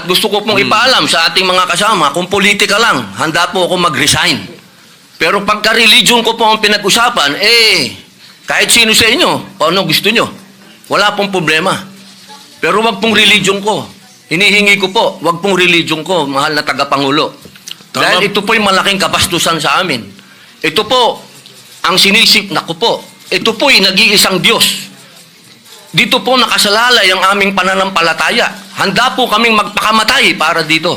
At gusto ko pong ipaalam sa ating mga kasama, kung politika lang, handa po ako mag-resign. Pero pagka religion ko po ang pinag-usapan, eh, kahit sino sa inyo, kung ano gusto nyo, wala pong problema. Pero wag pong religion ko. Hinihingi ko po, wag pong religion ko, mahal na tagapangulo. Tama. Dahil ito po'y malaking kabastusan sa amin. Ito po, ang sinisip na ko po. Ito po'y nag-iisang Diyos. Dito po nakasalalay ang aming pananampalataya. Handa po kaming magpakamatay para dito.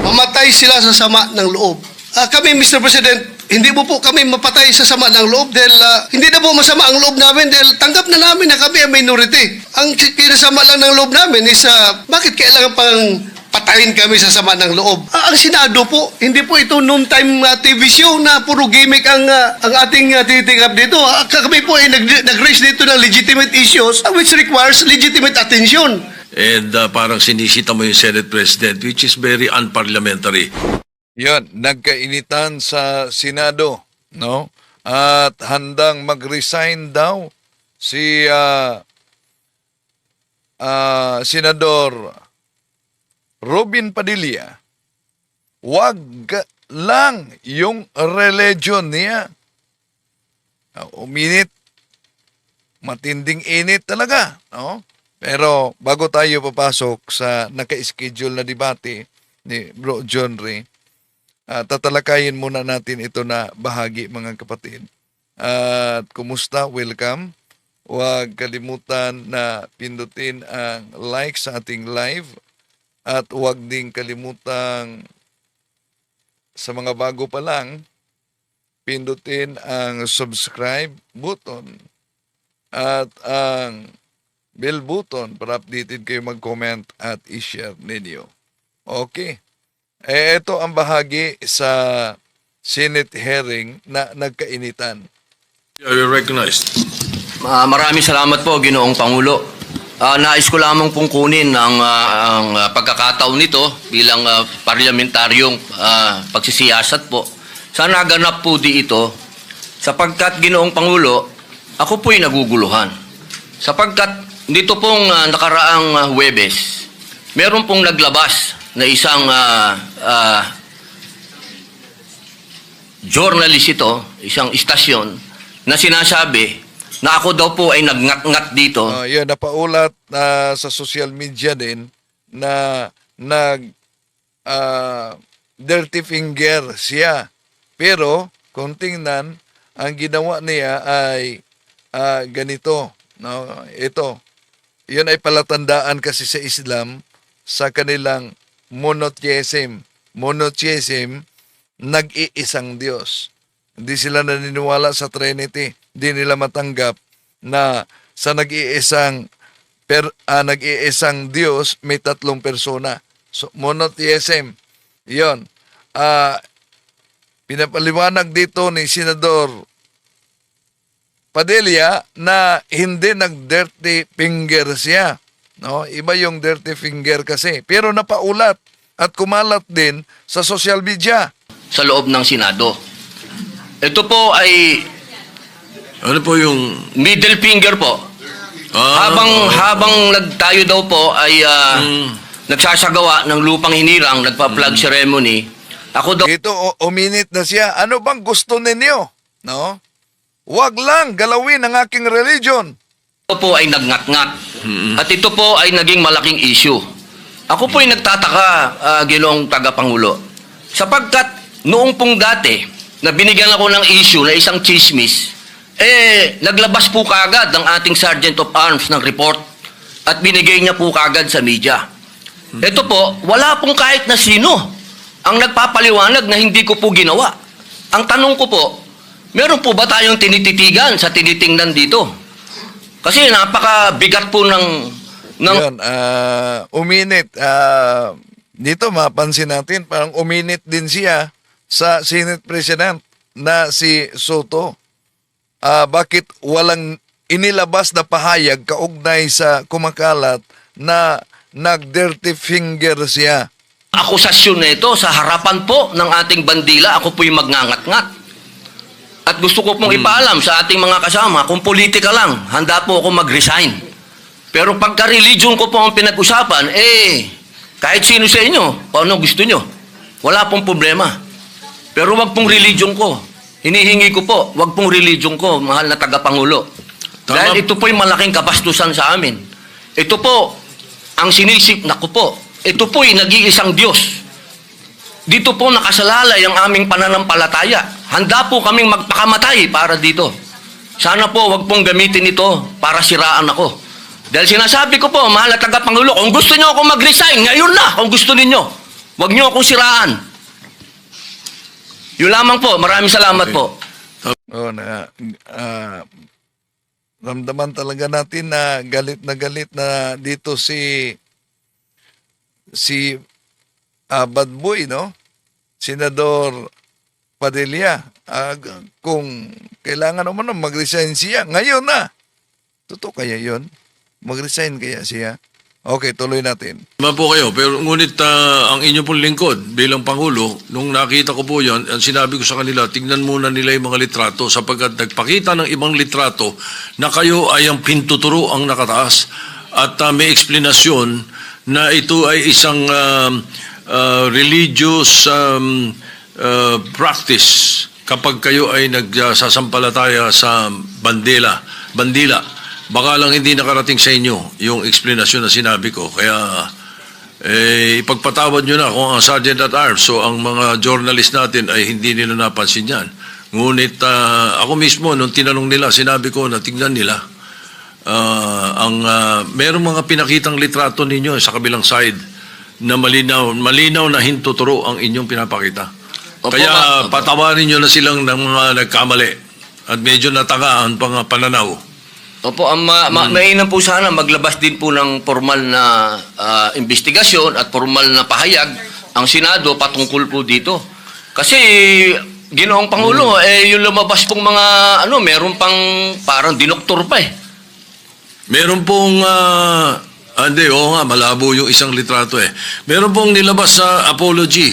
Mamatay sila sa sama ng loob. Ah, kami, Mr. President, hindi mo po kami mapatay sa sama ng loob dahil ah, hindi na po masama ang loob namin dahil tanggap na namin na kami ang minority. Ang kinasama lang ng loob namin is ah, bakit kailangan pang patayin kami sa sama ng loob. Ah, ang Senado po, hindi po ito noontime uh, TV show na puro gimmick ang, ah, ang ating uh, tinitingap dito. Ah, kami po ay nag- nag-raise dito ng legitimate issues ah, which requires legitimate attention. And uh, parang sinisita mo yung Senate President, which is very unparliamentary. Yan, nagkainitan sa Senado, no? At handang mag-resign daw si ah, ah, Senador Robin Padilla. Wag lang yung religion niya. Ah, Uminit. Matinding init talaga, no? Pero bago tayo papasok sa naka-schedule na debate ni Bro John Ray, Ah, tatalakayin muna natin ito na bahagi mga kapatid. At kumusta? Welcome. Huwag kalimutan na pindutin ang like sa ating live at huwag ding kalimutan sa mga bago pa lang pindutin ang subscribe button at ang bell button para updated kayo mag-comment at i-share ninyo. Okay. Eh, ito ang bahagi sa Senate hearing na nagkainitan. You're recognized. Ah, maraming salamat po, Ginoong Pangulo. Ah, nais ko lamang pong kunin ang, ah, ang ah, pagkakataon nito bilang ah, parlamentaryong ah, pagsisiyasat po. Sa naganap po di ito, sapagkat Ginoong Pangulo, ako po'y naguguluhan. Sapagkat dito pong ah, nakaraang ah, Huwebes, meron pong naglabas na isang ah, ah, journalist ito, isang istasyon, na sinasabi na ako daw po ay nagngat-ngat dito. Uh, yun, napaulat na sa social media din na nag ah, dirty finger siya. Pero kung tingnan, ang ginawa niya ay ah, ganito. No? Ito. Yun ay palatandaan kasi sa Islam sa kanilang monotheism. Monotheism, nag-iisang Diyos. Hindi sila naniniwala sa Trinity. Hindi nila matanggap na sa nag-iisang per, ah, nag-iisang Diyos may tatlong persona. So monotheism. 'Yon. Ah pinapaliwanag dito ni Senador Padilla na hindi nag-dirty finger siya. No, iba yung dirty finger kasi. Pero napaulat at kumalat din sa social media. sa loob ng Senado. Ito po ay Ano po yung... middle finger po. Ah, habang habang nagtayo daw po ay ah, Mm. nagsasagawa ng lupang hinirang, nagpa-flag ceremony. Ako daw Dito o, uminit na siya. Ano bang gusto ninyo? No? Huwag lang galawin ang aking religion. po ay nagngat-ngat. At ito po ay naging malaking issue. Ako po ay nagtataka, uh, Ginoong Tagapangulo. Sapagkat noong pong dati, na binigyan ako ng issue na isang chismis, eh, naglabas po kagad ang ating Sergeant of Arms ng report at binigay niya po kagad sa media. Ito po, wala pong kahit na sino ang nagpapaliwanag na hindi ko po ginawa. Ang tanong ko po, meron po ba tayong tinititigan sa tinitingnan dito? Kasi napakabigat po ng... ng Yun, ah, uminit. ah, dito mapansin natin, parang uminit din siya sa Senate President na si Soto. Ah, bakit walang inilabas na pahayag kaugnay sa kumakalat na nag-dirty finger siya? akusasyon na ito sa harapan po ng ating bandila, ako po'y magngangat-ngat. At gusto ko pong ipaalam sa ating mga kasama, kung politika lang, handa po ako mag-resign. Pero pagka religion ko po ang pinag-usapan, eh, Kahit sino sa inyo, kung ano gusto nyo. Wala pong problema. Pero wag pong religion ko. Hinihingi ko po, wag pong religion ko, mahal na tagapangulo. Tama. Dahil ito po'y malaking kabastusan sa amin. Ito po, ang sinisip, naku po, ito po'y nag-iisang Diyos. Dito po nakasalalay ang aming pananampalataya. Handa po kaming magpakamatay para dito. Sana po wag pong gamitin ito para siraan ako. Dahil sinasabi ko po, mahal na tagapangulo, kung gusto niyo ako mag-resign, ngayon na, kung gusto ninyo. Huwag niyo akong siraan. Yun lamang po. Maraming salamat Okay. po. Oh, na, ah, ramdaman talaga natin na galit na galit na dito si si ah, Bad Boy, no? Senador Padilla. G- kung kailangan naman na mag-resign siya, ngayon na. Totoo kaya yon Mag-resign kaya siya? Okay, tuloy natin. Tama po kayo, pero ngunit ah, ang inyo pong lingkod bilang Pangulo, nung nakita ko po yan, sinabi ko sa kanila, tignan muna nila yung mga litrato sapagkat nagpakita ng ibang litrato na kayo ay ang pintuturo ang nakataas at ah, may eksplenasyon na ito ay isang um, ah, religious um, ah, practice kapag kayo ay nagsasampalataya sa bandila, bandila. Baka lang hindi nakarating sa inyo yung explanation na sinabi ko. Kaya eh, ipagpatawad nyo na kung ang Sergeant at Arms so ang mga journalist natin ay hindi nila napansin yan. Ngunit ah, ako mismo, nung tinanong nila, sinabi ko na tignan nila. Ah, ang ah, merong mga pinakitang litrato ninyo sa kabilang side na malinaw, malinaw na hintuturo ang inyong pinapakita. Opo, Kaya ma- patawarin nyo na silang ng mga nagkamali at medyo natagaan pang pananaw. Opo, ang ma- ma- mainam po sana maglabas din po ng formal na ah, investigasyon at formal na pahayag ang Senado patungkol po dito. Kasi Ginoong Pangulo, eh yung lumabas pong mga ano, meron pang parang dinoktor pa eh. Meron pong, ah, ah, hindi, oo nga, malabo yung isang litrato eh. Meron pong nilabas sa apology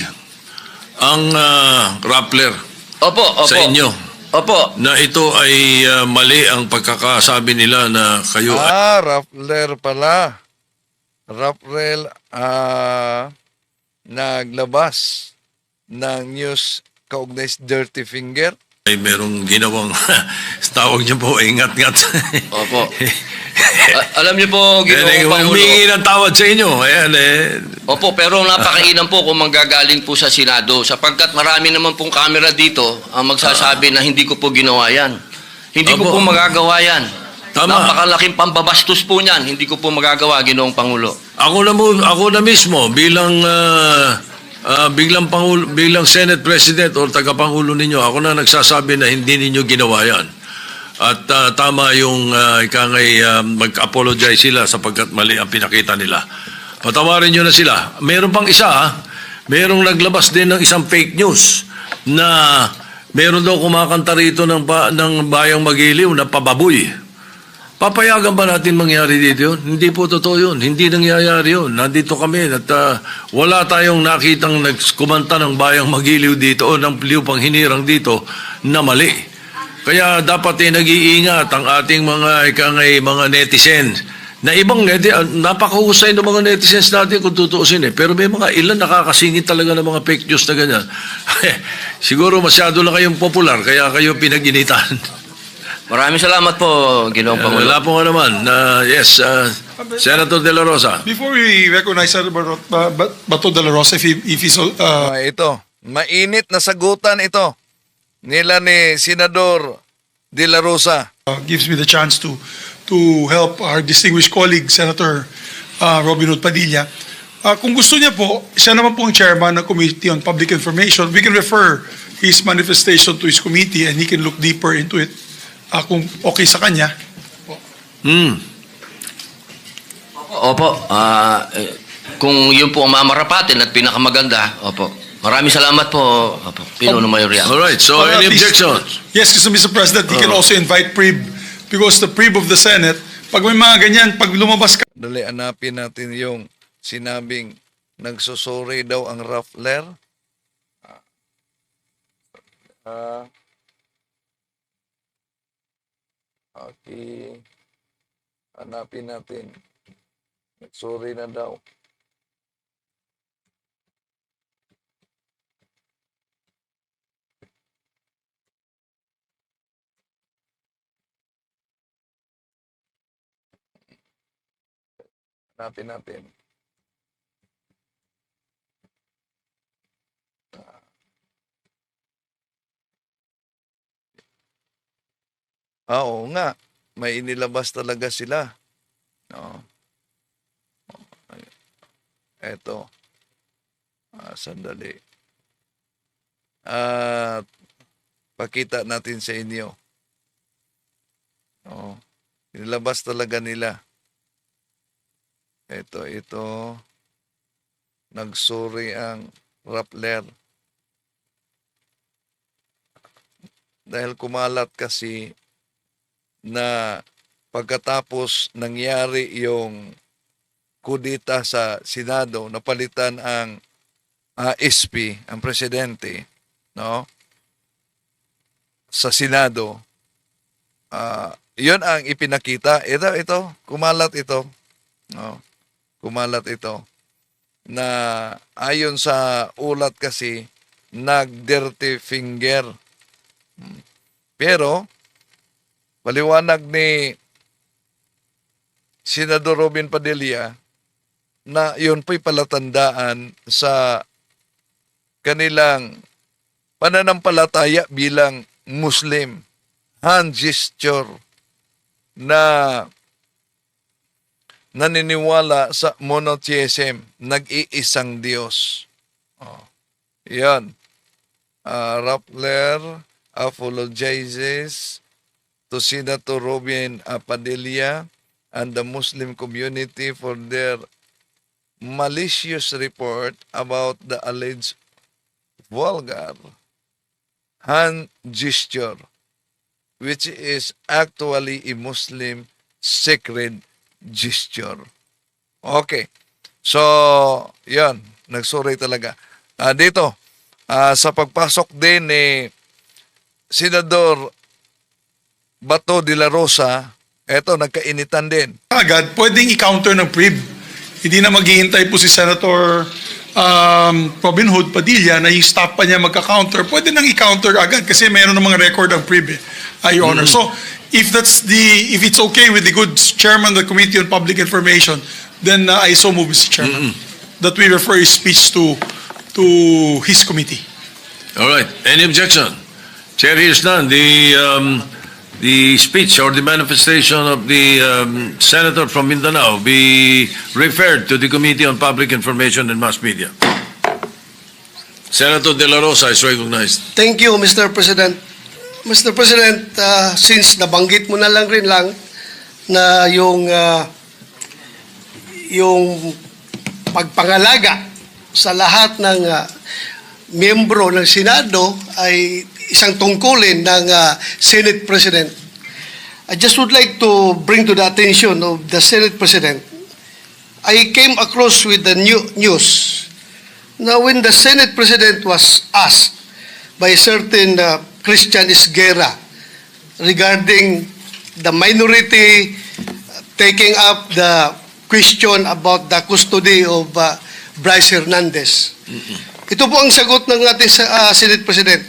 ang ah, Rappler Opo, opo. sa inyo Opo. na ito ay ah, mali ang pagkakasabi nila na kayo ay Ah, Rappler pala. Rappler ah, naglabas ng news kaugnay sa Dirty Finger. ay merong ginawang tawag niyo po ingat-ngat. Opo. Alam niyo po, Ginoong Pangulo. Humingi ng tawad sa inyo. Ayan eh. Opo, pero napakainam po kung manggagaling po sa Senado sapagkat marami naman pong camera dito ang magsasabi na hindi ko po ginawa yan. Hindi ko Opo. po magagawa yan. Tama. Napakalaking pambabastos po niyan. Hindi ko po magagawa, Ginoong Pangulo. Ako na mo, ako na mismo bilang ah, ah, biglang pangulo, bilang Senate President o tagapangulo ninyo, ako na nagsasabi na hindi ninyo ginawa 'yan. At ah, tama yung uh, ikangay ah, mag-apologize sila sapagkat mali ang pinakita nila. Patawarin nyo na sila. Meron pang isa, ah. merong naglabas din ng isang fake news na meron daw kumakanta rito ng, ba, ng bayang magiliw na pababoy. Papayagan ba natin mangyari dito yun? Hindi po totoo yun. Hindi nangyayari yun. Nandito kami at ah, wala tayong nakitang nagkumanta ng bayang magiliw dito o ng liw pang hinirang dito na mali. Kaya dapat eh nag-iingat ang ating mga ikangay mga netizens na ibang neti, ah, napakahusay ng mga netizens natin kung tutuusin eh. Pero may mga ilan nakakasingit talaga ng mga fake news na ganyan. Siguro masyado lang kayong popular kaya kayo pinag-initan. Maraming salamat po, Ginoong Pangulo. Wala po nga naman. Uh, yes, uh, Senator De La Rosa. Before we recognize Senator Bato de la Rosa, if, he, if he's, uh, Ah, ito, mainit na sagutan ito nila ni Senador De La Rosa. uh, gives me the chance to to help our distinguished colleague, Senator uh, Robin Hood Padilla. Uh, kung gusto niya po, siya naman po ang chairman ng Committee on Public Information. We can refer his manifestation to his committee and he can look deeper into it uh, kung okay sa kanya. Hmm. Opo, ah, eh, kung yun po ang mamarapatin at pinakamaganda, opo. Maraming salamat po, opo, Pinuno Mayoria. All right. So, any least- objections? Yes, kasi Mr. President, he can also invite PRIB because the PRIB of the Senate, pag may mga ganyan, pag lumabas ka, Dali, hanapin natin yung sinabing nagsusuri daw ang Rappler. Ah. okay. Hanapin natin. Nagsorry na daw. Hanapin natin. Ah, oo nga. May inilabas talaga sila. No. Eto. Ah, sandali. At pakita natin sa inyo. Oo. Inilabas talaga nila. Ito, ito. Nagsuri ang Rappler. Dahil kumalat kasi na pagkatapos nangyari yung kudita sa Senado, napalitan ang ah, SP, ang presidente, no? Sa Senado, ah, yun ang ipinakita. Ito, ito, kumalat ito. No? Kumalat ito. Na ayon sa ulat kasi, nag-dirty finger. Pero, paliwanag ni Senador Robin Padilla na yun po'y palatandaan sa kanilang pananampalataya bilang Muslim. Hand gesture na naniniwala sa monotheism, nag-iisang Diyos. Oh. Yan. Uh, Rappler apologizes to Senator Robin Padilla and the Muslim community for their malicious report about the alleged vulgar hand gesture, which is actually a Muslim sacred gesture. Okay. So, yan. Nagsuri talaga. Ah, dito, ah, sa pagpasok din ni Senador Bato de la Rosa, eto, nagkainitan din. agad, pwedeng i-counter ng PRIB. Hindi na maghihintay po si Senator um, Robin Hood Padilla na staff pa niya magka-counter. Pwede nang i-counter agad kasi mayroon ng mga record ang PRIB, eh, uh, Your Honor. So, if that's the, if it's okay with the good chairman of the Committee on Public Information, then uh, I so move, Mr. Chairman, that we refer his speech to to his committee. All right. Any objection? Chair hears none. The, um, the speech or the manifestation of the um, senator from Mindanao be referred to the Committee on Public Information and Mass Media. Senator De La Rosa is recognized. Thank you, Mr. President. Mr. President, uh, since nabanggit mo na lang rin lang na yung uh, yung pagpangalaga sa lahat ng uh, miyembro ng Senado ay isang tungkulin ng uh, Senate President. I just would like to bring to the attention of the Senate President. I came across with the new news Now, when the Senate President was asked by certain uh, Christian Isguera regarding the minority taking up the question about the custody of uh, Bryce Hernandez. Ito po ang sagot ng ating uh, Senate President,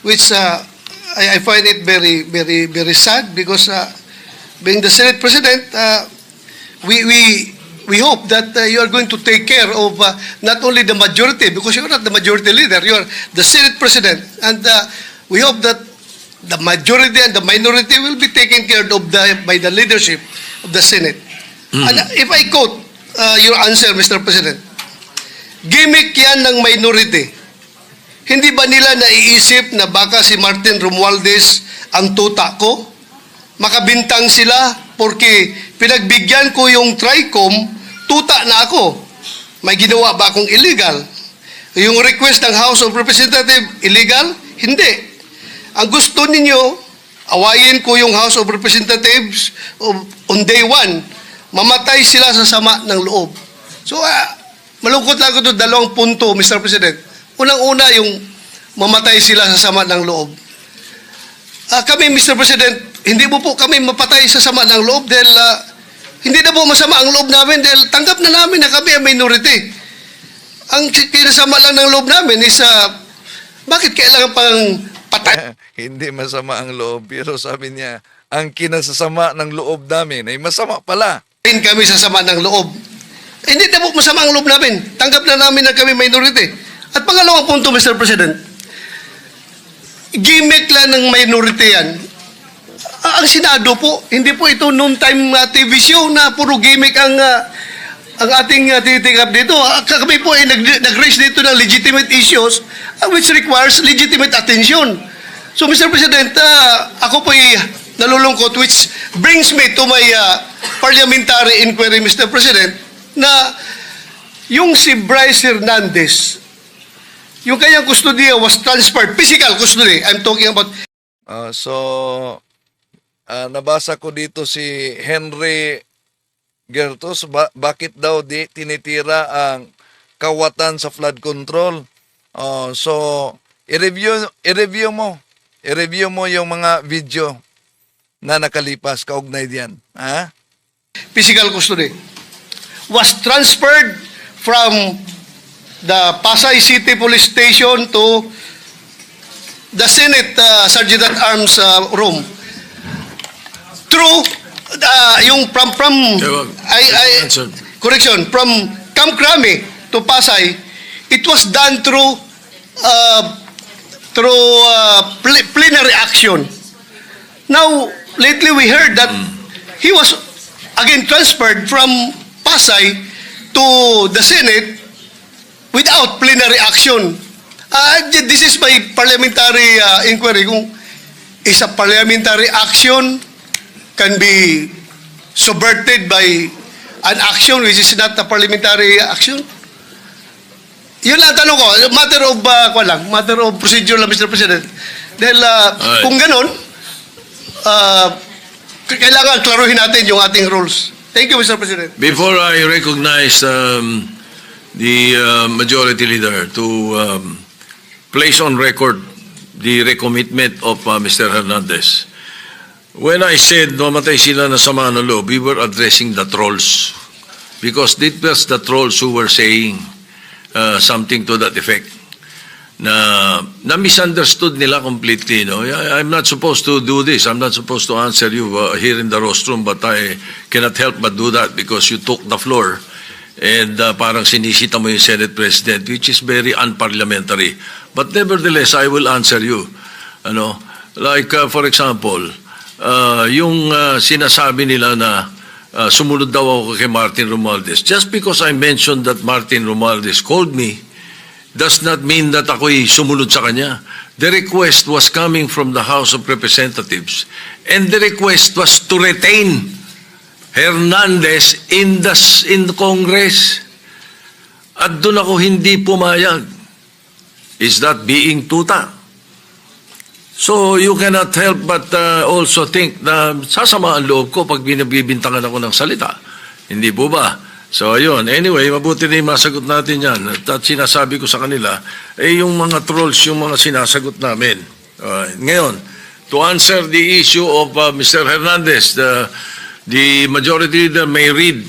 which uh, I, I find it very, very, very sad because uh, being the Senate President, uh, we, we, we hope that uh, you are going to take care of uh, not only the majority, because you're not the majority leader, you're the Senate President, and uh, we hope that the majority and the minority will be taken care of the, by the leadership of the Senate. And uh, if I quote uh, your answer, Mr. President, gimmick yan ng minority. Hindi ba nila naiisip na baka si Martin Romualdez ang tuta ko? Makabintang sila porque pinagbigyan ko yung TRICOM, tuta na ako. May ginawa ba akong illegal? Yung request ng House of Representatives, illegal? Hindi. Ang gusto ninyo, awayin ko yung House of Representatives on day one, mamatay sila sa sama ng loob. So, ah, malungkot lang ko ito, dalawang punto, Mr. President. Unang-una, yung mamatay sila sa sama ng loob. Ah, kami, Mr. President, hindi mo po kami mapatay sa sama ng loob dahil ah, hindi na po masama ang loob namin dahil tanggap na namin na kami ang minority. Ang kinasama lang ng loob namin is ah, bakit kailangan pang patay? Hindi masama ang loob, pero sabi niya, ang kinasasama ng loob namin ay masama pala. Rin kami sa sama ng loob. Hindi na po masama ang loob namin. Tanggap na namin na kami minority. At pangalawang punto, Mr. President, gimmick lang ng minority yan. Ang Senado po, hindi po ito noon time uh, TV show na puro gimmick ang ah, ang ating uh, tinitingap dito. Kami po ay nag, nag-raise dito ng legitimate issues ah, which requires legitimate attention. So Mr. President, ah, ako po ay nalulungkot which brings me to my ah, parliamentary inquiry, Mr. President, na yung si Bryce Hernandez, yung kanyang custody was transferred, physical custody, I'm talking about Ah, so, ah, nabasa ko dito si Henry Gertos, ba- bakit daw di tinitira ang kawatan sa flood control? Oh, so, i-review, i-review mo. I-review mo yung mga video na nakalipas, kaugnay diyan. Ha? physical custody was transferred from the Pasay City Police Station to the Senate uh, Sergeant at Arms uh, room through uh, yung from from. I, I, correction from Camp Crame to Pasay it was done through uh, through uh, pl- plenary action Now, lately we heard that he was again transferred from Pasay to the Senate without plenary action. Uh, this is my parliamentary uh, inquiry kung is a parliamentary action can be subverted by an action which is not a parliamentary action? Yun lang ang tanong ko. Matter of, uh, ko lang, matter of procedure lang, Mr. President. Dahil uh, kung ganun, uh, kailangan klaruhin natin yung ating rules. Thank you, Mr. President. Before I recognize um, the uh, majority leader to um, place on record the recommitment of uh, Mr. Hernandez, when I said mamatay sila na sama ng loob, we were addressing the trolls. Because it was the trolls who were saying uh, something to that effect na na misunderstood nila completely no? I'm not supposed to do this. I'm not supposed to answer you uh, here in the rostrum but I cannot help but do that because you took the floor. And uh, parang sinisita mo yung Senate President which is very unparliamentary. But nevertheless I will answer you ano? Like uh, for example uh, yung uh, sinasabi nila na uh, sumunod daw ako kay Martin Romualdez just because I mentioned that Martin Romualdez called me does not mean that ako'y sumunod sa kanya. The request was coming from the House of Representatives and the request was to retain Hernandez in the, in the Congress. At doon ako hindi pumayag. Is that being tuta? So you cannot help but uh, also think na sasama ang loob ko pag binabibintangan ako ng salita. Hindi po ba? So ayun, anyway, mabuti na yung masagot natin yan. At, at sinasabi ko sa kanila, eh yung mga trolls, yung mga sinasagot namin. Alright, ngayon, to answer the issue of uh, Mr. Hernandez, the, the majority leader may read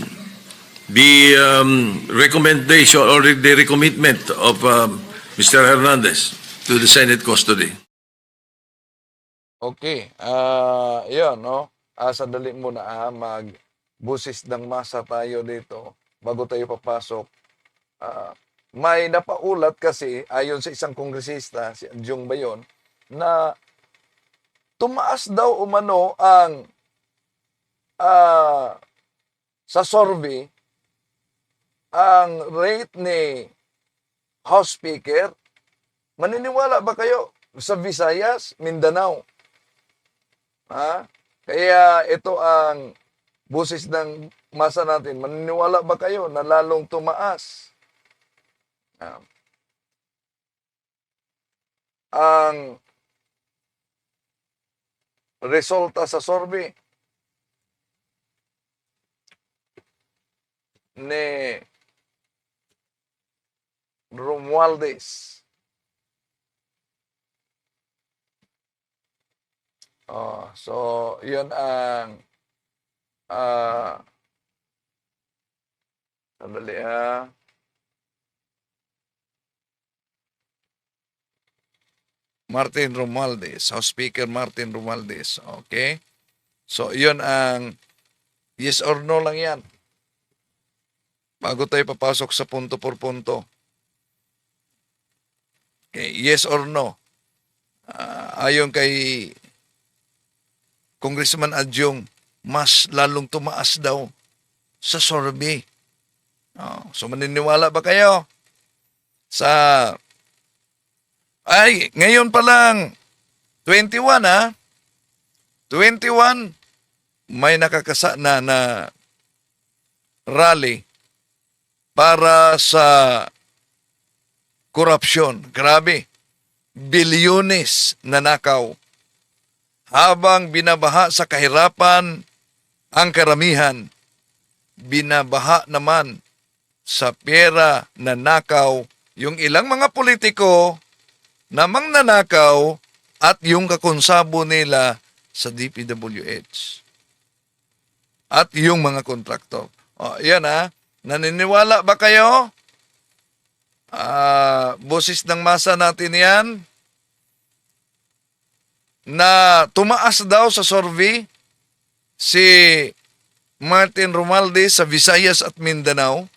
the um, recommendation or the recommitment of um, Mr. Hernandez to the Senate custody. Okay. Ah, 'yun, no. Ah, sandali muna ah, mag busis ng masa tayo dito bago tayo papasok. Ah, may napaulat kasi ayon sa isang kongresista, si Anjong Bayon, na tumaas daw umano ang ah, sa survey ang rate ni House Speaker. Maniniwala ba kayo sa Visayas, Mindanao? Ha? Kaya ito ang busis ng masa natin. Maniniwala ba kayo na lalong tumaas? Ah. ang resulta sa survey ni Romualdez. Oh, so, yun ang ah sandali ah. Martin Romualdez, House Speaker Martin Romualdez. Okay? So, yun ang yes or no lang yan. bago tayo papasok sa punto por punto. Okay, yes or no? Ah, ayon kay Congressman Adjong, mas lalong tumaas daw sa survey. Oh, so maniniwala ba kayo? Sa ay, ngayon pa lang 21 ha. 21 may nakakasa na na rally para sa korupsyon. Grabe. Bilyones na nakaw. Habang binabaha sa kahirapan ang karamihan, binabaha naman sa pera na nakaw yung ilang mga politiko na nanakaw at yung kakonsabo nila sa DPWH. At yung mga kontraktor. O, yan ha. Naniniwala ba kayo? Ah, boses ng masa natin yan na tumaas daw sa survey si Martin Romualdez sa Visayas at Mindanao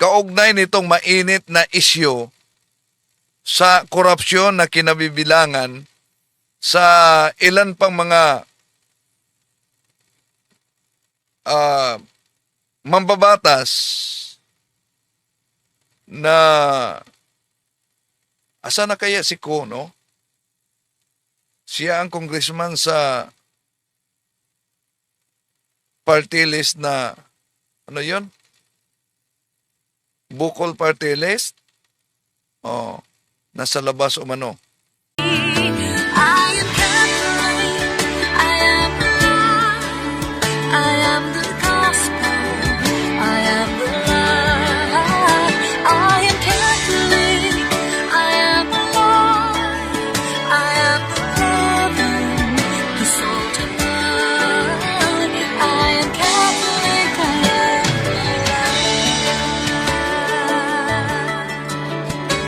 kaugnay nitong mainit na isyo sa korupsyon na kinabibilangan sa ilan pang mga ah, mambabatas na asa na kaya si Ko, no? Siya ang congressman sa party list na ano yon? Bukol party list? Oh, nasa labas umano.